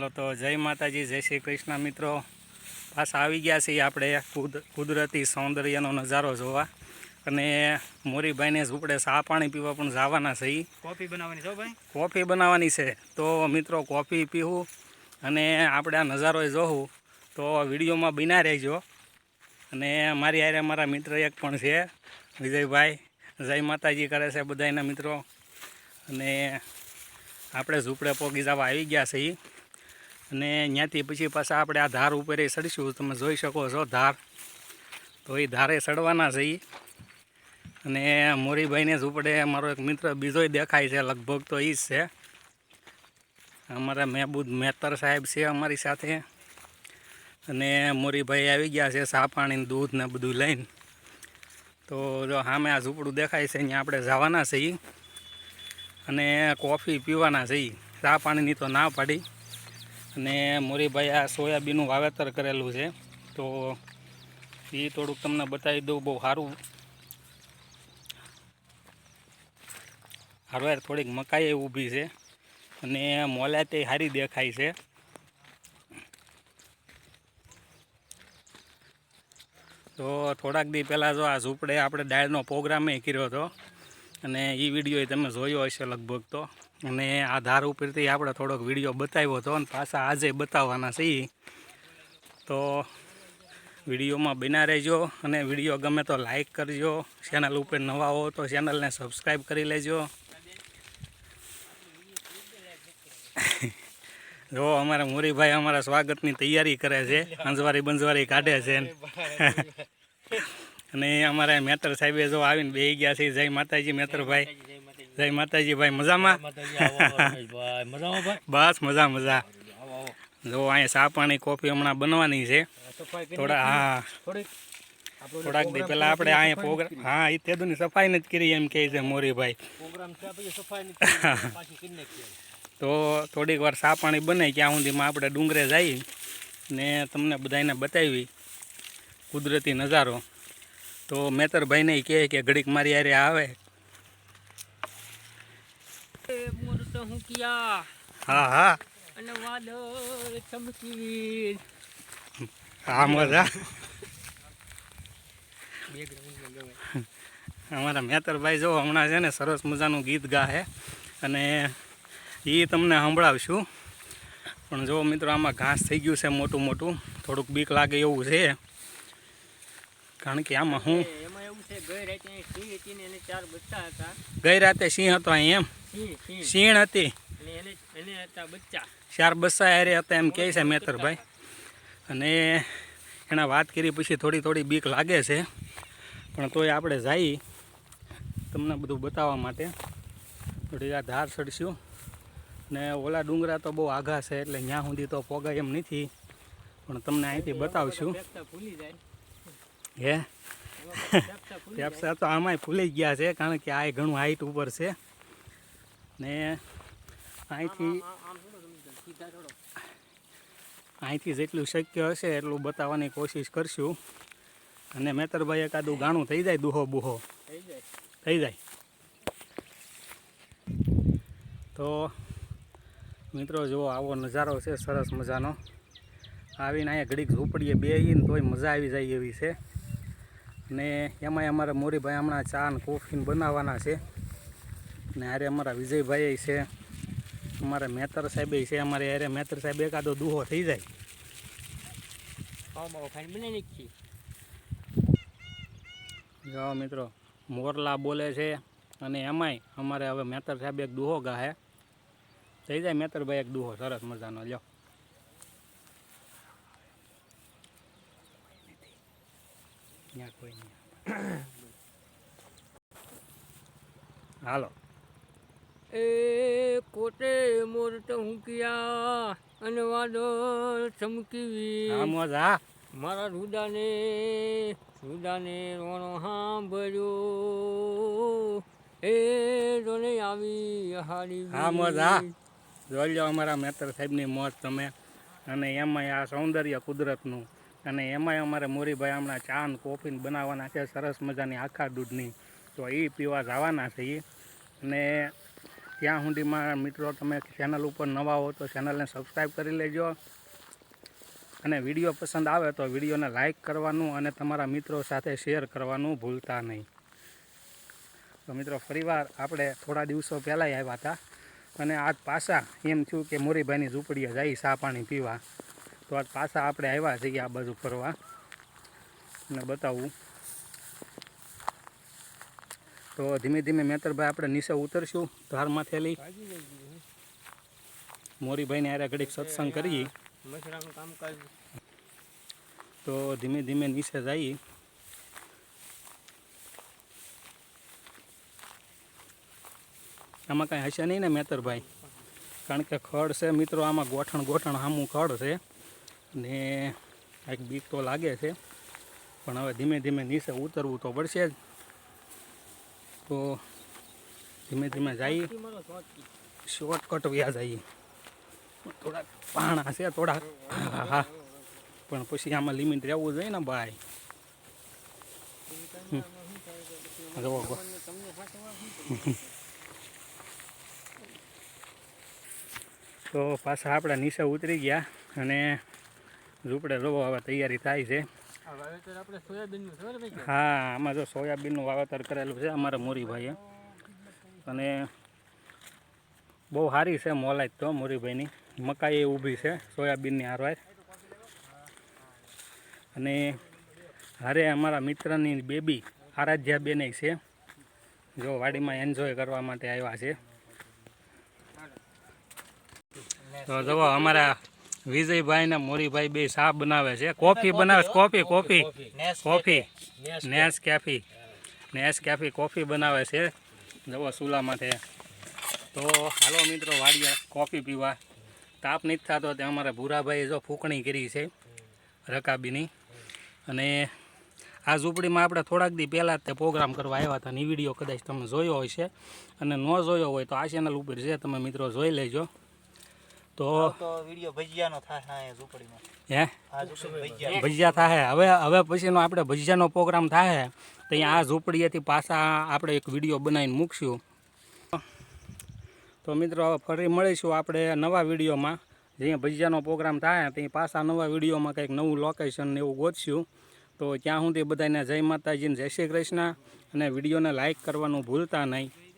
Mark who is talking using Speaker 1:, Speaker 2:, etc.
Speaker 1: Hello તો જય માતાજી જય શ્રી કૃષ્ણ મિત્રો. પાછા આવી ગયા છીએ આપણે કુદ કુદરતી સૌંદર્યનો નજારો જોવા. અને મોરીભાઈને ઝૂંપડે ચા પાણી પીવા પણ જવાના છે ઈ.
Speaker 2: કોફી બનાવવાની છો ભાઈ?
Speaker 1: કોફી બનાવવાની છે. તો મિત્રો કોફી પીવું અને આપણે આ નજારો જોવું. તો વિડીયોમાં બિના રહેજો. અને મારી આરે મારા મિત્ર એક પણ છે વિજયભાઈ. જય માતાજી કરે છે બધાના મિત્રો. અને આપણે ઝૂંપડે પોગી જવા આવી ગયા છીએ. અને ત્યાંથી પછી પાછા આપણે આ ધાર ઉપર ચડીશું તમે જોઈ શકો છો ધાર. તો એ ધારે ચડવાના છે ઈ. અને મોરીભાઈને ઝૂંપડે મારો એક મિત્ર બીજોય દેખાય છે લગભગ તો એ જ છે. અમારા મહેબૂદ મહેતર સાહેબ છે અમારી સાથે. અને મોરીભાઈ આવી ગયા છે સા પાણીને દૂધ ને બધું લઈને. તો જો સામે આ ઝૂંપડું દેખાય છે, અહીંયા આપણે જવાના છીએ અને કોફી પીવાના છીએ. ચા પાણીની તો ના પાડી. અને મોરીભાઈ આ સોયાબીનનું વાવેતર કરેલું છે. તો એ થોડુંક તમને બતાવી દઉં, બહુ સારું. હારવાર થોડીક મકાઈ ઊભી છે અને મોલા તે સારી દેખાય છે. તો થોડાક દી પહેલાં જો આ ઝૂંપડે આપણે ડાયરનો પ્રોગ્રામે કર્યો હતો. અને એ વીડિયો તમે જોયો હશે લગભગ તો. અને આ ધાર ઉપરથી આપણે થોડોક વીડિયો બતાવ્યો હતો અને પાછા આજે બતાવવાના છે ઈ. તો વિડીયોમાં બના રહેજો અને વીડિયો ગમે તો લાઈક કરજો. ચેનલ ઉપર નવા હો તો ચેનલને સબસ્ક્રાઈબ કરી લેજો. જો અમારા મોરીભાઈ અમારા સ્વાગતની તૈયારી કરે છે. અંજવારી બંજવારી કાઢે છે. અને અમારા મેતર સાહેબે જો આવીને બેસી ગયા છે જય માતાજી મેતરભાઈ જય માતાજી ભાઈ મજામાં? બસ મજા મજા. જો અહીંયા ચા પાણી કોફી હમણાં બનવાની છે. થોડા હા.
Speaker 2: થોડાક
Speaker 1: દી પહેલાં આપણે અહીંયા પ્રોગ્રામ હા એ તેદુની સફાઈ નથી કરી એમ કહે છે મોરીભાઈ તો થોડીક વાર ચા પાણી બને ક્યાં સુધીમાં આપણે ડુંગરે જઈ ને તમને બધાને બતાવી કુદરતી નજારો. તો મેતરભાઈને કહે કે ઘડીક મારી યારે આવે.
Speaker 2: હું કિયા?
Speaker 1: હા હા.
Speaker 2: અને વાદળ ચમકી
Speaker 1: હા મજા અમારા મેતરભાઈ જો હમણાં છે ને સરસ મજાનું ગીત ગાહે. અને એ તમને સંભળાવશું. પણ જો મિત્રો આમાં ઘાસ થઈ ગયું છે મોટું મોટું થોડુંક બીક લાગે એવું છે. કારણ કે આમાં હું
Speaker 2: એમાં એવું છે ગઈ રાતે સિંહ હતી ને એને ચાર બચ્ચા હતા.
Speaker 1: ગઈ રાતે સિંહ હતો અહીં એમ?
Speaker 2: સિંહ
Speaker 1: હતી?
Speaker 2: બચ્ચા.
Speaker 1: ચાર બસ્સા હારે હતા એમ કહે છે મેતરભાઈ. અને એના વાત કરી પછી થોડી થોડી બીક લાગે છે. પણ તોય આપણે જઈ તમને બધું બતાવવા માટે. થોડી આ ધાર ચડશું ને ઓલા ડુંગરા તો બહુ આઘા છે એટલે ત્યાં સુધી તો પોગાય એમ નથી. પણ તમને અહીંથી બતાવશું. હે પેપ્સા તો આમાંય ફૂલી ગયા છે, કારણ કે આ ઘણું હાઈટ ઉપર છે. ને અહીંથી અહીંથી જેટલું શક્ય હશે એટલું બતાવવાની કોશિશ કરશું. અને મેતરભાઈ એકાદું ગાણું થઈ જાય દુહો બુહો?
Speaker 2: થઈ જાય.
Speaker 1: તો મિત્રો જુઓ આવો નજારો છે, સરસ મજાનો. આવીને અહીંયા ઘડીક ઝૂંપડીએ બેહીને તોય મજા આવી જાય એવી છે. અને એમાંય અમારા મોરીભાઈ હમણાં ચા ને કોફીને બનાવવાના છે. ને હારે અમારા વિજયભાઈ છે અમારા મેતર સાહેબે છે અમારે હારે મેતર સાહેબ એકાદો દુહો થઈ જાય. જાઓ મિત્રો મોરલા બોલે છે અને એમાંય અમારે હવે મેતર સાહેબ એક દુહો ગાહે. થઈ જાય મેતરભાઈ એક દુહો સરસ મજાનો લ્યો. ત્યાં કોઈ નહીં હાલો.
Speaker 2: એ કોટે મોરટ હુંકિયા અને વાદળ ચમકીવી. મારા રુદાને રુદાને રોણો સાંભળ્યો એ જોને આવી હારી
Speaker 1: હા, મજા જોઈ લો અમારા મેત્ર સાહેબની મોજ તમે. અને એમાંય આ સૌંદર્ય કુદરતનું. અને એમાંય અમારે મોરીભાઈ હમણાં ચા ને કોફી બનાવવાના છે, સરસ મજાની આખા દૂધની. તો એ પીવા જવાના છે એ અને ત્યાં સુધીમાં મિત્રો તમે ચેનલ ઉપર નવા હો તો ચેનલને સબસ્ક્રાઈબ કરી લેજો. અને વીડિયો પસંદ આવે તો વિડીયોને લાઇક કરવાનું અને તમારા મિત્રો સાથે શેર કરવાનું ભૂલતા નહીં. તો મિત્રો ફરીવાર આપણે થોડા દિવસો પહેલાંય આવ્યા હતા. અને આજ પાછા એમ થયું કે મોરીભાઈની ઝૂંપડીએ જઈ ચા પાણી પીવા. તો આજ પાછા આપણે આવ્યા છીએ આ બાજુ ફરવા. અને બતાવું. તો ધીમે ધીમે મેતરભાઈ આપણે નીચે ઉતરશું. ધારમાં થેલી મોરીભાઈને આરે ઘડીક સત્સંગ કરીએ. તો ધીમે ધીમે નીચે જઈએ. આમાં કાંઈ હશે નહીં ને મેતરભાઈ? કારણ કે ખડ છે મિત્રો આમાં ગોઠણ ગોઠણ સામું ખડ છે. ને કાંઈક બીક તો લાગે છે, પણ હવે ધીમે ધીમે નીચે ઉતરવું તો પડશે જ. તો ધીમે ધીમે જઈએ. શોર્ટકટ વ્યા જઈએ. થોડાક પાણા છે, થોડાક. હા હા. પણ પછી આમાં લિમિટ રહેવું જોઈએ ને ભાઈ. તો પાછા આપણે નીચે ઉતરી ગયા અને ઝૂંપડે જોવો હવે તૈયારી થાય છે? હા આમાં જો સોયાબીનનું વાવેતર કરેલું છે અમારા મોરીભાઈએ. અને બહુ સારી છે મોલાઈત તો મોરીભાઈની. મકાઈ ઊભી છે સોયાબીનની હારવાર. અને હારે અમારા મિત્રની બેબી આરાધ્યા બેને છે. જો વાડીમાં એન્જોય કરવા માટે આવ્યા છે. તો જુઓ અમારા વિજયભાઈ ને મોરીભાઈ બે સાપ બનાવે છે. કોફી બનાવે છે. Coffee coffee coffee. Nescafe. Nescafe કેફી. કોફી. બનાવે છે. જવો ચૂલામાંથી તો હાલો મિત્રો વાડીએ કોફી પીવા. તાપ નથી થતો ત્યાં અમારા ભૂરાભાઈએ જો ફૂંકણી કરી છે રકાબીની. અને આ ઝૂંપડીમાં આપણે થોડાક દી પહેલાં જ તે પ્રોગ્રામ કરવા આવ્યા હતા અને વીડિયો કદાચ તમે જોયો હોય છે. અને ન જોયો હોય તો આ ચેનલ ઉપર છે તમે મિત્રો જોઈ લેજો. તો
Speaker 3: તો ભજીયાનો ઝૂંપડીમાં
Speaker 1: હે
Speaker 3: ભજીયા.
Speaker 1: થાય હવે હવે પછીનો આપણે ભજીયાનો પ્રોગ્રામ થાય તો અહીંયા આ ઝૂંપડીએથી પાછા આપણે એક વીડિયો બનાવીને મૂકશું. તો મિત્રો હવે ફરી મળીશું આપણે નવા વિડીયોમાં. જ્યાં ભજીયાનો પ્રોગ્રામ થાય ત્યાં પાછા નવા વિડીયોમાં કંઈક નવું લોકેશન એવું ગોતશું. તો ત્યાં સુધી બધાને જય માતાજીને જય શ્રી કૃષ્ણ. અને વિડીયોને લાઇક કરવાનું ભૂલતા નહીં.